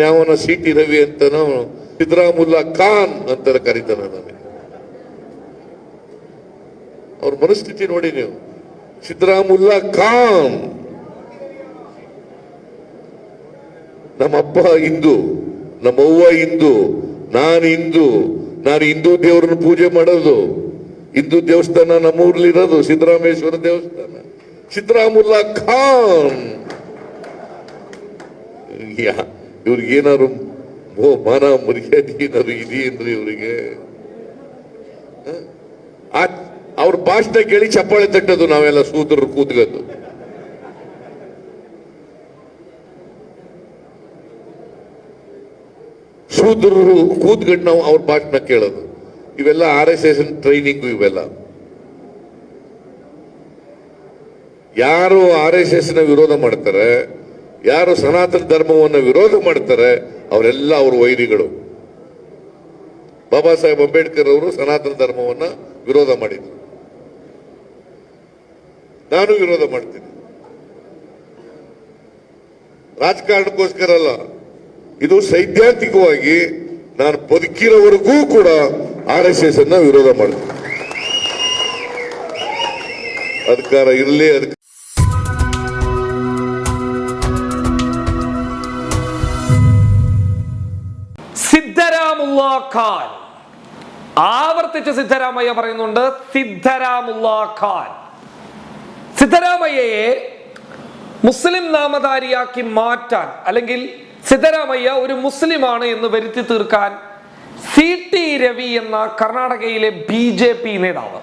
ಯಾವನ C T Ravi ಅಂತ ಸಿದ್ದರಾಮುಲ್ಲಾ ಖಾನ್ ಅಂತ ಕರೀತಾನೆ ನನಗೆ ಅವ್ರ ಮನಸ್ಥಿತಿ ನೋಡಿ ನೀವು. ಸಿದ್ದರಾಮುಲ್ಲಾ ಖಾನ್. ನಮ್ಮಪ್ಪ ಹಿಂದೂ ನಮ್ಮವ್ವ ಹಿಂದೂ, ನಾನು ಹಿಂದೂ ನಾನು ಹಿಂದೂ ದೇವರನ್ನು ಪೂಜೆ ಮಾಡೋದು. ಹಿಂದೂ ದೇವಸ್ಥಾನ ನಮ್ಮೂರ್ಲಿರೋದು ಸಿದ್ದರಾಮೇಶ್ವರ ದೇವಸ್ಥಾನ. ಸಿದ್ದರಾಮುಲ್ಲಾ ಖಾನ್. ಯಾ. ಇವ್ರಿಗೆ ಏನಾದ್ರು ಮೋ ಮಾನ ಮರ್ಯಾದೆ ಏನಾದ್ರು ಇದೆಯೇನ್ರಿ ಇವರಿಗೆ? ಅವ್ರ ಭಾಷಣ ಕೇಳಿ ಚಪ್ಪಾಳೆ ತಟ್ಟದು ನಾವೆಲ್ಲ ಸೂತ್ರರು ಕೂತ್ಕೊಂಡು ಸೂತ್ರರು ಕೂತ್ಕೊಂಡು ನಾವು ಅವ್ರ ಭಾಷಣ ಕೇಳೋದು. ಇವೆಲ್ಲ ಆರ್ ಎಸ್ ಎಸ್ ಟ್ರೈನಿಂಗು ಇವೆಲ್ಲ. ಯಾರು ಆರ್ ಎಸ್ ಎಸ್ನ ವಿರೋಧ ಮಾಡ್ತಾರೆ ಯಾರು ಸನಾತನ ಧರ್ಮವನ್ನು ವಿರೋಧ ಮಾಡ್ತಾರೆ, ಅವರೆಲ್ಲ ಅವ್ರ ವೈರಿಗಳು. ಬಾಬಾ ಸಾಹೇಬ್ ಅಂಬೇಡ್ಕರ್ ಅವರು ಸನಾತನ ಧರ್ಮವನ್ನು ವಿರೋಧ ಮಾಡಿದ್ರು. ನಾನು ವಿರೋಧ ಮಾಡ್ತೀನಿ. ರಾಜಕಾರಣಕ್ಕೋಸ್ಕರ ಅಲ್ಲ, ಇದು ಸೈದ್ಧಾಂತಿಕವಾಗಿ ನಾನು ಬದುಕಿರೋವರೆಗೂ ಕೂಡ ಆರ್ ಎಸ್ ಎಸ್ ಅನ್ನ ವಿರೋಧ ಮಾಡ್ತೀನಿ. ಅಧಿಕಾರ ಇರಲಿ ಅದಕ್ಕೆ ഖാൻ ആവർത്തിച്ച് സിദ്ധരാമയ്യ പറയുന്നുണ്ട് സിദ്ധരാമുള്ള ഖാൻ. സിദ്ധരാമയ്യയെ മുസ്ലിം നാമധാരിയാക്കി മാറ്റാൻ അല്ലെങ്കിൽ സിദ്ധരാമയ്യ ഒരു മുസ്ലിമാണ് എന്ന് വരുത്തി തീർക്കാൻ സി ടി രവി എന്ന കർണാടകയിലെ ബി ജെ പി നേതാവ്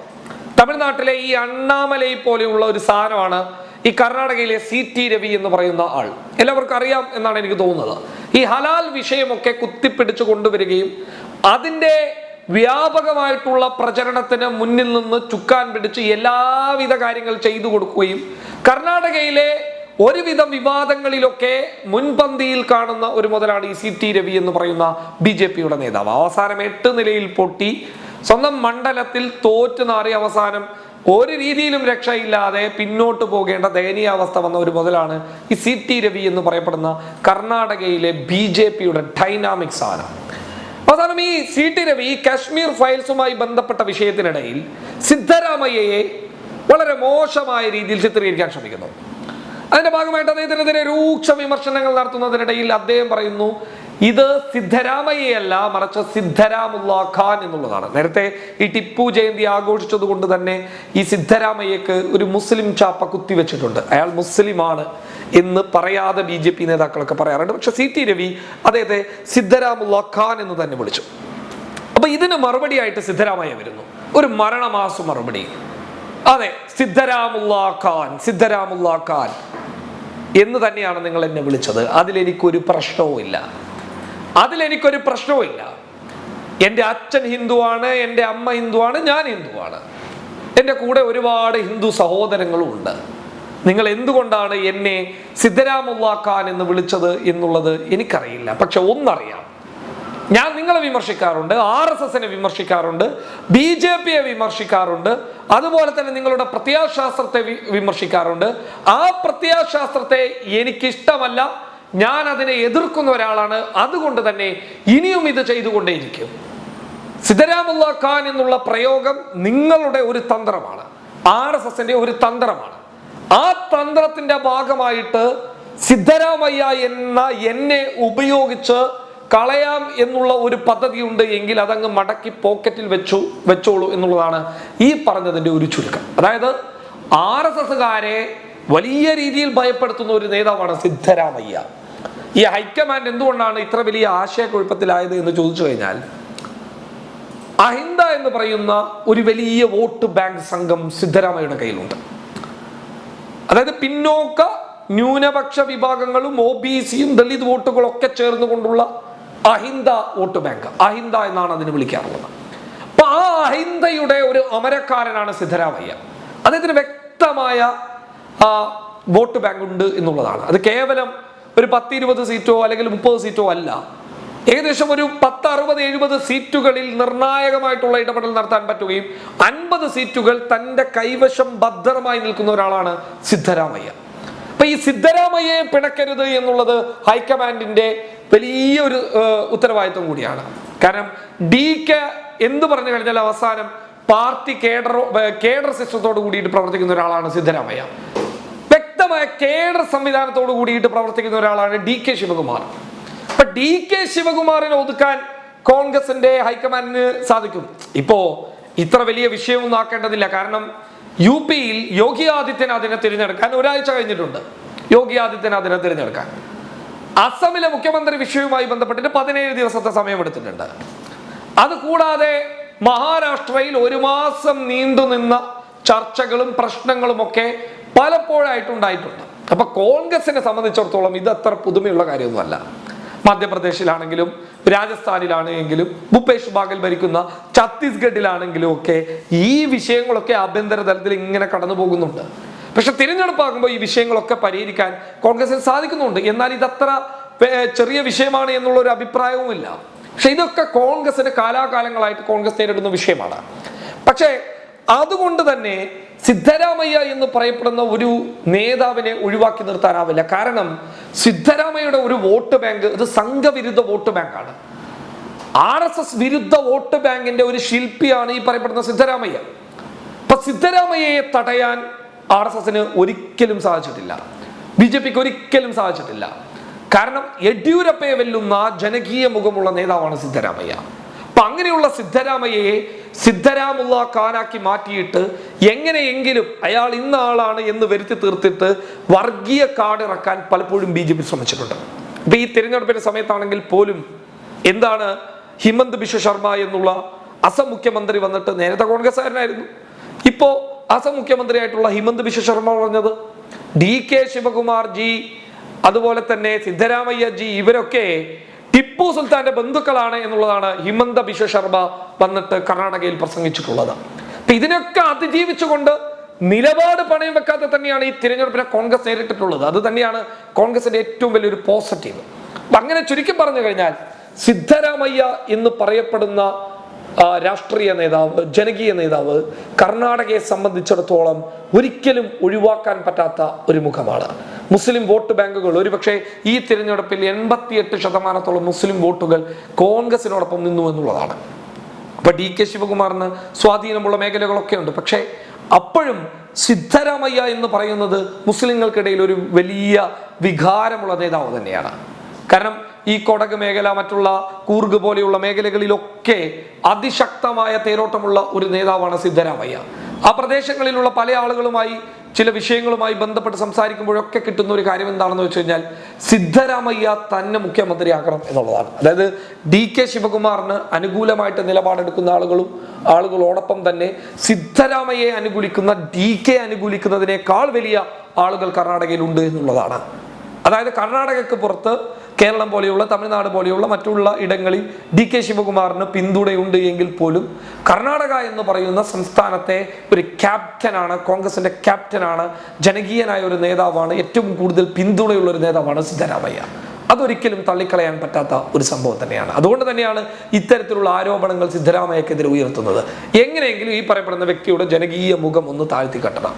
തമിഴ്നാട്ടിലെ ഈ അണ്ണാമലൈ പോലെയുള്ള ഒരു സാധനമാണ് ഈ കർണാടകയിലെ സി ടി രവി എന്ന് പറയുന്ന ആൾ. എല്ലാവർക്കും അറിയാം എന്നാണ് എനിക്ക് തോന്നുന്നത്. ഈ ഹലാൽ വിഷയമൊക്കെ കുത്തിപ്പിടിച്ചു കൊണ്ടുവരികയും അതിന്റെ വ്യാപകമായിട്ടുള്ള പ്രചരണത്തിന് മുന്നിൽ നിന്ന് ചുക്കാൻ പിടിച്ച് എല്ലാവിധ കാര്യങ്ങൾ ചെയ്തു കൊടുക്കുകയും കർണാടകയിലെ ഒരുവിധം വിവാദങ്ങളിലൊക്കെ മുൻപന്തിയിൽ കാണുന്ന ഒരു മുതലാണ് ഈ സി ടി രവി എന്ന് പറയുന്ന ബി ജെ പിയുടെ നേതാവ്. അവസാനം എട്ട് നിലയിൽ പൊട്ടി. സ്വന്തം മണ്ഡലത്തിൽ തോറ്റു നാറി അവസാനം ഒരു രീതിയിലും രക്ഷയില്ലാതെ പിന്നോട്ട് പോകേണ്ട ദയനീയാവസ്ഥ വന്ന ഒരു മുതലാണ് ഈ സി ടി രവി എന്ന് പറയപ്പെടുന്ന കർണാടകയിലെ ബി ജെ പിയുടെ ഡൈനാമിക് സാധനം അവസാനം ഈ സി ടി രവി ഈ കാശ്മീർ ഫയൽസുമായി ബന്ധപ്പെട്ട വിഷയത്തിനിടയിൽ സിദ്ധരാമയ്യയെ വളരെ മോശമായ രീതിയിൽ ചിത്രീകരിക്കാൻ ശ്രമിക്കുന്നു. അതിന്റെ ഭാഗമായിട്ട് അദ്ദേഹത്തിനെതിരെ രൂക്ഷ വിമർശനങ്ങൾ നടത്തുന്നതിനിടയിൽ അദ്ദേഹം പറയുന്നു ഇത് സിദ്ധരാമയ്യയല്ല മറിച്ച് സിദ്ധരാമുള്ള ഖാൻ എന്നുള്ളതാണ്. നേരത്തെ ഈ ടിപ്പു ജയന്തി ആഘോഷിച്ചത് കൊണ്ട് തന്നെ ഈ സിദ്ധരാമയ്യക്ക് ഒരു മുസ്ലിം ചാപ്പ കുത്തിവെച്ചിട്ടുണ്ട്. അയാൾ മുസ്ലിമാണ്. എന്ന് പറയാതെ ബി ജെ പി നേതാക്കളൊക്കെ പറയാറുണ്ട്. പക്ഷെ സി ടി രവി അദ്ദേഹത്തെ സിദ്ധരാമുള്ള ഖാൻ എന്ന് തന്നെ വിളിച്ചു. അപ്പൊ ഇതിന് മറുപടിയായിട്ട് സിദ്ധരാമയ്യ വരുന്നു. ഒരു മരണമാസു മറുപടി. അതെ സിദ്ധരാമുള്ള ഖാൻ സിദ്ധരാമുള്ള ഖാൻ എന്ന് തന്നെയാണ് നിങ്ങൾ എന്നെ വിളിച്ചത്. അതിലെനിക്കൊരു പ്രശ്നവുമില്ല അതിലെനിക്കൊരു പ്രശ്നവുമില്ല എന്റെ അച്ഛൻ ഹിന്ദുവാണ് എന്റെ അമ്മ ഹിന്ദുവാണ് ഞാൻ ഹിന്ദുവാണ്. എന്റെ കൂടെ ഒരുപാട് ഹിന്ദു സഹോദരങ്ങളും ഉണ്ട്. നിങ്ങൾ എന്തുകൊണ്ടാണ് എന്നെ സിദ്ധരാമുള്ളാക്കാൻ ഖാൻ എന്ന് വിളിച്ചത് എന്നുള്ളത് എനിക്കറിയില്ല. പക്ഷെ ഒന്നറിയാം. ഞാൻ നിങ്ങളെ വിമർശിക്കാറുണ്ട് ആർ എസ് എസിനെ വിമർശിക്കാറുണ്ട് ബി ജെ പിയെ വിമർശിക്കാറുണ്ട് അതുപോലെ തന്നെ നിങ്ങളുടെ പ്രത്യാശാസ്ത്രത്തെ വി- വിമർശിക്കാറുണ്ട്. ആ പ്രത്യാശാസ്ത്രത്തെ എനിക്കിഷ്ടമല്ല. ഞാൻ അതിനെ എതിർക്കുന്ന ഒരാളാണ്. അതുകൊണ്ട് തന്നെ ഇനിയും ഇത് ചെയ്തുകൊണ്ടേയിരിക്കും. സിദ്ധരാമുള്ള ഖാൻ എന്നുള്ള പ്രയോഗം നിങ്ങളുടെ ഒരു തന്ത്രമാണ്. ആർ എസ് എസിന്റെ ഒരു തന്ത്രമാണ്. ആ തന്ത്രത്തിന്റെ ഭാഗമായിട്ട് സിദ്ധരാമയ്യ എന്ന എന്നെ ഉപയോഗിച്ച് കളയാം എന്നുള്ള ഒരു പദ്ധതി ഉണ്ട് എങ്കിൽ അതങ്ങ് മടക്കി പോക്കറ്റിൽ വെച്ചു വെച്ചോളൂ എന്നുള്ളതാണ് ഈ പറഞ്ഞതിന്റെ ഒരു ചുരുക്കം. അതായത് ആർ എസ് എസുകാരെ വലിയ രീതിയിൽ ഭയപ്പെടുത്തുന്ന ഒരു നേതാവാണ് സിദ്ധരാമയ്യ. ഈ ഹൈക്കമാൻഡ് എന്തുകൊണ്ടാണ് ഇത്ര വലിയ ആശയക്കുഴപ്പത്തിലായത് എന്ന് ചോദിച്ചു കഴിഞ്ഞാൽ അഹിന്ദ എന്ന് പറയുന്ന ഒരു വലിയ വോട്ട് ബാങ്ക് സംഘം സിദ്ധരാമയ്യയുടെ കയ്യിലുണ്ട്. അതായത് പിന്നോക്ക ന്യൂനപക്ഷ വിഭാഗങ്ങളും ഒ ബി സിയും ദളിത് വോട്ടുകളൊക്കെ ചേർന്നുകൊണ്ടുള്ള അഹിന്ദ വോട്ട് ബാങ്ക്. അഹിന്ദ എന്നാണ് അതിന് വിളിക്കാറുള്ളത്. അപ്പൊ ആ അഹിന്ദയുടെ ഒരു അമരക്കാരനാണ് സിദ്ധരാമയ്യ. അദ്ദേഹത്തിന് വ്യക്തമായ വോട്ട് ബാങ്ക് ഉണ്ട് എന്നുള്ളതാണ്. അത് കേവലം ഒരു പത്ത് ഇരുപത് സീറ്റോ അല്ലെങ്കിൽ മുപ്പത് സീറ്റോ അല്ല. ഏകദേശം ഒരു പത്ത് അറുപത് എഴുപത് സീറ്റുകളിൽ നിർണായകമായിട്ടുള്ള ഇടപെടൽ നടത്താൻ പറ്റുകയും അൻപത് സീറ്റുകൾ തന്റെ കൈവശം ഭദ്രമായി നിൽക്കുന്ന ഒരാളാണ് സിദ്ധരാമയ്യ. അപ്പൊ ഈ സിദ്ധരാമയ്യയെ പിണക്കരുത് എന്നുള്ളത് ഹൈക്കമാൻഡിന്റെ വലിയ ഒരു ഉത്തരവാദിത്വം കൂടിയാണ്. കാരണം ഡി കെ എന്ത് പറഞ്ഞു കഴിഞ്ഞാൽ അവസാനം പാർട്ടി കേഡർ കേഡർ സിസ്റ്റത്തോട് കൂടിയിട്ട് പ്രവർത്തിക്കുന്ന ഒരാളാണ് സിദ്ധരാമയ്യ. വ്യക്തമായ കേഡർ സംവിധാനത്തോട് കൂടിയിട്ട് പ്രവർത്തിക്കുന്ന ഒരാളാണ് ഡി കെ ശിവകുമാർ. അപ്പൊ ഡി കെ ശിവകുമാറിനെ ഒതുക്കാൻ കോൺഗ്രസിന്റെ ഹൈക്കമാൻഡിന് സാധിക്കും. ഇപ്പോ ഇത്ര വലിയ വിഷയമൊന്നും ആക്കേണ്ടതില്ല. കാരണം യു പിയിൽ യോഗി ആദിത്യനാഥിനെ തിരഞ്ഞെടുക്കാൻ ഒരാഴ്ച കഴിഞ്ഞിട്ടുണ്ട്. യോഗി ആദിത്യനാഥിനെ തിരഞ്ഞെടുക്കാൻ. അസമിലെ മുഖ്യമന്ത്രി വിഷയവുമായി ബന്ധപ്പെട്ടിട്ട് പതിനേഴ് ദിവസത്തെ സമയമെടുത്തിട്ടുണ്ട്. അതുകൂടാതെ മഹാരാഷ്ട്രയിൽ ഒരു മാസം നീണ്ടുനിന്ന ചർച്ചകളും പ്രശ്നങ്ങളും ഒക്കെ പലപ്പോഴായിട്ടുണ്ടായിട്ടുണ്ട് അപ്പൊ കോൺഗ്രസിനെ സംബന്ധിച്ചിടത്തോളം ഇത് അത്ര പുതുമയുള്ള കാര്യമൊന്നുമല്ല. മധ്യപ്രദേശിലാണെങ്കിലും രാജസ്ഥാനിലാണെങ്കിലും ഭൂപേഷ് ബാഗൽ ഭരിക്കുന്ന ഛത്തീസ്ഗഡിലാണെങ്കിലും ഒക്കെ ഈ വിഷയങ്ങളൊക്കെ ആഭ്യന്തര തലത്തിൽ ഇങ്ങനെ കടന്നു പോകുന്നുണ്ട്. പക്ഷെ തിരഞ്ഞെടുപ്പാകുമ്പോൾ ഈ വിഷയങ്ങളൊക്കെ പരിഹരിക്കാൻ കോൺഗ്രസിന് സാധിക്കുന്നുണ്ട്. എന്നാൽ ഇതത്ര ചെറിയ വിഷയമാണ് എന്നുള്ള ഒരു അഭിപ്രായവുമില്ല. പക്ഷെ ഇതൊക്കെ കോൺഗ്രസിന് കാലാകാലങ്ങളായിട്ട് കോൺഗ്രസ് നേരിടുന്ന വിഷയമാണ്. പക്ഷേ അതുകൊണ്ട് തന്നെ സിദ്ധരാമയ്യ എന്ന് പറയപ്പെടുന്ന ഒരു നേതാവിനെ ഒഴിവാക്കി നിർത്താനാവില്ല. കാരണം സിദ്ധരാമയ്യയുടെ ഒരു വോട്ട് ബാങ്ക് ഇത് സംഘവിരുദ്ധ വോട്ട് ബാങ്കാണ്. ആർ എസ് എസ് വിരുദ്ധ വോട്ട് ബാങ്കിന്റെ ഒരു ശില്പിയാണ് ഈ പറയപ്പെടുന്ന സിദ്ധരാമയ്യ. അപ്പൊ സിദ്ധരാമയ്യയെ തടയാൻ ആർ എസ് എസിന് ഒരിക്കലും സാധിച്ചിട്ടില്ല. ബി ജെ പിക്ക് ഒരിക്കലും സാധിച്ചിട്ടില്ല. കാരണം യെഡ്യൂരപ്പയെ വെല്ലുന്ന ജനകീയ മുഖമുള്ള നേതാവാണ് സിദ്ധരാമയ്യ. അപ്പൊ അങ്ങനെയുള്ള സിദ്ധരാമയ്യയെ സിദ്ധരാമുള്ള കാനാക്കി മാറ്റിയിട്ട് എങ്ങനെയെങ്കിലും അയാൾ ഇന്ന ആളാണ് എന്ന് വരുത്തി തീർത്തിട്ട് വർഗീയ കാർഡ് ഇറക്കാൻ പലപ്പോഴും ബി ജെ പി ശ്രമിച്ചിട്ടുണ്ട്. ഇപ്പൊ ഈ തിരഞ്ഞെടുപ്പിന്റെ സമയത്താണെങ്കിൽ പോലും എന്താണ് ഹിമന്ത് ബിശ്വ ശർമ്മ എന്നുള്ള അസം മുഖ്യമന്ത്രി വന്നിട്ട് നേരത്തെ കോൺഗ്രസ്സുകാരനായിരുന്നു. ഇപ്പോ അസം മുഖ്യമന്ത്രിയായിട്ടുള്ള ഹിമന്ത് ബിശ്വ ശർമ്മ പറഞ്ഞത് ഡി കെ ശിവകുമാർ ജി അതുപോലെ തന്നെ സിദ്ധരാമയ്യ ജി ഇവരൊക്കെ ടിപ്പു സുൽത്താന്റെ ബന്ധുക്കളാണ് എന്നുള്ളതാണ് ഹിമന്ത ബിശ്വ ശർമ്മ വന്നിട്ട് കർണാടകയിൽ പ്രസംഗിച്ചിട്ടുള്ളത്. അപ്പൊ ഇതിനൊക്കെ അതിജീവിച്ചുകൊണ്ട് നിലപാട് പണയം വെക്കാതെ തന്നെയാണ് ഈ തിരഞ്ഞെടുപ്പിനെ കോൺഗ്രസ് നേരിട്ടിട്ടുള്ളത്. അത് തന്നെയാണ് കോൺഗ്രസിന്റെ ഏറ്റവും വലിയൊരു പോസിറ്റീവ്. അപ്പൊ അങ്ങനെ ചുരുക്കി പറഞ്ഞു കഴിഞ്ഞാൽ സിദ്ധരാമയ്യ എന്ന് പറയപ്പെടുന്ന രാഷ്ട്രീയ നേതാവ് ജനകീയ നേതാവ് കർണാടകയെ സംബന്ധിച്ചിടത്തോളം ഒരിക്കലും ഒഴിവാക്കാൻ പറ്റാത്ത ഒരു മുഖമാണ്. മുസ്ലിം വോട്ട് ബാങ്കുകൾ. ഒരുപക്ഷെ ഈ തിരഞ്ഞെടുപ്പിൽ എൺപത്തിയെട്ട് ശതമാനത്തോളം മുസ്ലിം വോട്ടുകൾ കോൺഗ്രസിനോടൊപ്പം നിന്നു എന്നുള്ളതാണ്. അപ്പൊ ഡി കെ ശിവകുമാറിന് സ്വാധീനമുള്ള മേഖലകളൊക്കെ ഉണ്ട്. പക്ഷേ അപ്പോഴും സിദ്ധരാമയ്യ എന്ന് പറയുന്നത് മുസ്ലിങ്ങൾക്കിടയിൽ ഒരു വലിയ വികാരമുള്ള നേതാവ് തന്നെയാണ്. കാരണം ഈ കൊടക് മേഖല മറ്റുള്ള കൂർഗ് പോലെയുള്ള മേഖലകളിലൊക്കെ അതിശക്തമായ തേരോട്ടമുള്ള ഒരു നേതാവാണ് സിദ്ധരാമയ്യ. ആ പ്രദേശങ്ങളിലുള്ള പല ആളുകളുമായി ചില വിഷയങ്ങളുമായി ബന്ധപ്പെട്ട് സംസാരിക്കുമ്പോഴൊക്കെ കിട്ടുന്ന ഒരു കാര്യം എന്താണെന്ന് വെച്ച് കഴിഞ്ഞാൽ സിദ്ധരാമയ്യ തന്നെ മുഖ്യമന്ത്രിയാക്കണം എന്നുള്ളതാണ്. അതായത് ഡി കെ ശിവകുമാറിന് അനുകൂലമായിട്ട് നിലപാടെടുക്കുന്ന ആളുകളും ആളുകളോടൊപ്പം തന്നെ സിദ്ധരാമയ്യെ അനുകൂലിക്കുന്ന ഡി കെ അനുകൂലിക്കുന്നതിനേക്കാൾ വലിയ ആളുകൾ കർണാടകയിലുണ്ട് എന്നുള്ളതാണ്. അതായത് കർണാടകയ്ക്ക് പുറത്ത് കേരളം പോലെയുള്ള തമിഴ്നാട് പോലെയുള്ള മറ്റുള്ള ഇടങ്ങളിൽ ഡി കെ ശിവകുമാറിന് പിന്തുണയുണ്ട് എങ്കിൽ പോലും കർണാടക എന്ന് പറയുന്ന സംസ്ഥാനത്തെ ഒരു ക്യാപ്റ്റനാണ് കോൺഗ്രസിന്റെ ക്യാപ്റ്റനാണ് ജനകീയനായ ഒരു നേതാവാണ് ഏറ്റവും കൂടുതൽ പിന്തുണയുള്ള ഒരു നേതാവാണ് സിദ്ധരാമയ്യ. അതൊരിക്കലും തള്ളിക്കളയാൻ പറ്റാത്ത ഒരു സംഭവം തന്നെയാണ്. അതുകൊണ്ട് തന്നെയാണ് ഇത്തരത്തിലുള്ള ആരോപണങ്ങൾ സിദ്ധരാമയ്യക്കെതിരെ ഉയർത്തുന്നത്. എങ്ങനെയെങ്കിലും ഈ പറയപ്പെടുന്ന വ്യക്തിയുടെ ജനകീയ മുഖം ഒന്ന് താഴ്ത്തി കെട്ടണം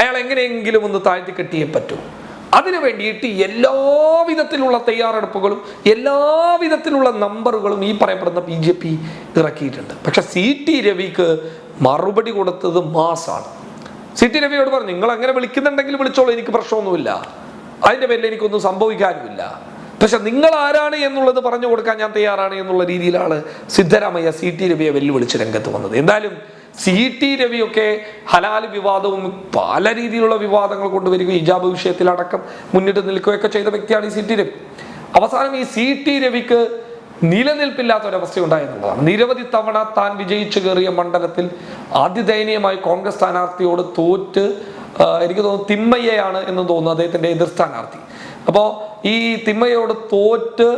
അയാൾ എങ്ങനെയെങ്കിലും ഒന്ന് താഴ്ത്തി കെട്ടിയേ പറ്റൂ. അതിനു വേണ്ടിയിട്ട് എല്ലാവിധത്തിലുള്ള തയ്യാറെടുപ്പുകളും എല്ലാവിധത്തിലുള്ള നമ്പറുകളും ഈ പറയപ്പെടുന്ന ബി ജെ പി ഇറക്കിയിട്ടുണ്ട്. പക്ഷെ സി ടി രവിക്ക് മറുപടി കൊടുത്തത് മാസാണ്. സി ടി രവിയോട് പറഞ്ഞു നിങ്ങൾ അങ്ങനെ വിളിക്കുന്നുണ്ടെങ്കിൽ വിളിച്ചോളൂ എനിക്ക് പ്രശ്നമൊന്നുമില്ല. അതിന്റെ പേരിൽ എനിക്കൊന്നും സംഭവിക്കാനുമില്ല. പക്ഷെ നിങ്ങൾ ആരാണ് എന്നുള്ളത് പറഞ്ഞു കൊടുക്കാൻ ഞാൻ തയ്യാറാണ് എന്നുള്ള രീതിയിലാണ് സിദ്ധരാമയ്യ സി ടി രവിയെ വെല്ലുവിളിച്ച് രംഗത്ത് വന്നത്. എന്തായാലും സി ടി രവിയൊക്കെ ഹലാൽ വിവാദവും പല രീതിയിലുള്ള വിവാദങ്ങൾ കൊണ്ടുവരികയും വിഷയത്തിൽ അടക്കം മുന്നിട്ട് നിൽക്കുകയൊക്കെ ചെയ്ത വ്യക്തിയാണ് ഈ സി ടി രവി. അവസാനം ഈ സി ടി രവിക്ക് നിലനിൽപ്പില്ലാത്ത ഒരവസ്ഥ ഉണ്ടായെന്നുള്ളതാണ് നിരവധി തവണ താൻ വിജയിച്ചു കയറിയ മണ്ഡലത്തിൽ അതിദയനീയമായി കോൺഗ്രസ് സ്ഥാനാർത്ഥിയോട് തോറ്റ് എനിക്ക് തോന്നുന്നു തിമ്മയ്യയാണ് എന്ന് തോന്നുന്നു അദ്ദേഹത്തിന്റെ എതിർ സ്ഥാനാർത്ഥി. അപ്പോൾ ഈ തിമ്മയോട് തോറ്റ്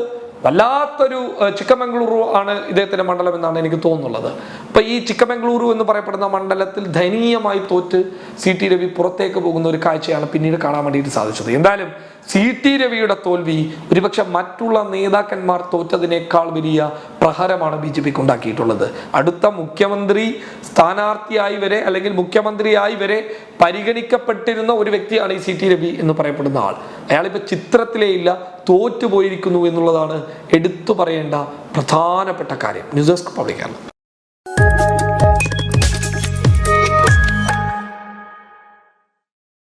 വല്ലാത്തൊരു ചിക്കമംഗ്ലൂരു ആണ് ഇദ്ദേഹത്തിന്റെ മണ്ഡലം എന്നാണ് എനിക്ക് തോന്നുന്നുള്ളത് അപ്പൊ ഈ ചിക്കമംഗളൂരു എന്ന് പറയപ്പെടുന്ന മണ്ഡലത്തിൽ ദയനീയമായി തോറ്റ് സി ടി രവി പുറത്തേക്ക് പോകുന്ന ഒരു കാഴ്ചയാണ് പിന്നീട് കാണാൻ വേണ്ടിയിട്ട് സാധിച്ചത്. എന്തായാലും സി ടി രവിയുടെ തോൽവി ഒരുപക്ഷെ മറ്റുള്ള നേതാക്കന്മാർ തോറ്റതിനേക്കാൾ വലിയ പ്രഹരമാണ് ബി ജെ പിക്ക് ഉണ്ടാക്കിയിട്ടുള്ളത്. അടുത്ത മുഖ്യമന്ത്രി സ്ഥാനാർത്ഥിയായി വരെ അല്ലെങ്കിൽ മുഖ്യമന്ത്രിയായി വരെ പരിഗണിക്കപ്പെട്ടിരുന്ന ഒരു വ്യക്തിയാണ് ഈ സി ടി രവി എന്ന് പറയപ്പെടുന്ന ആൾ. അയാളിപ്പോൾ ചിത്രത്തിലേ ഇല്ല തോറ്റുപോയിരിക്കുന്നു എന്നുള്ളതാണ് എടുത്തു പറയേണ്ട പ്രധാനപ്പെട്ട കാര്യം. News desk പബ്ലിക്കാണ്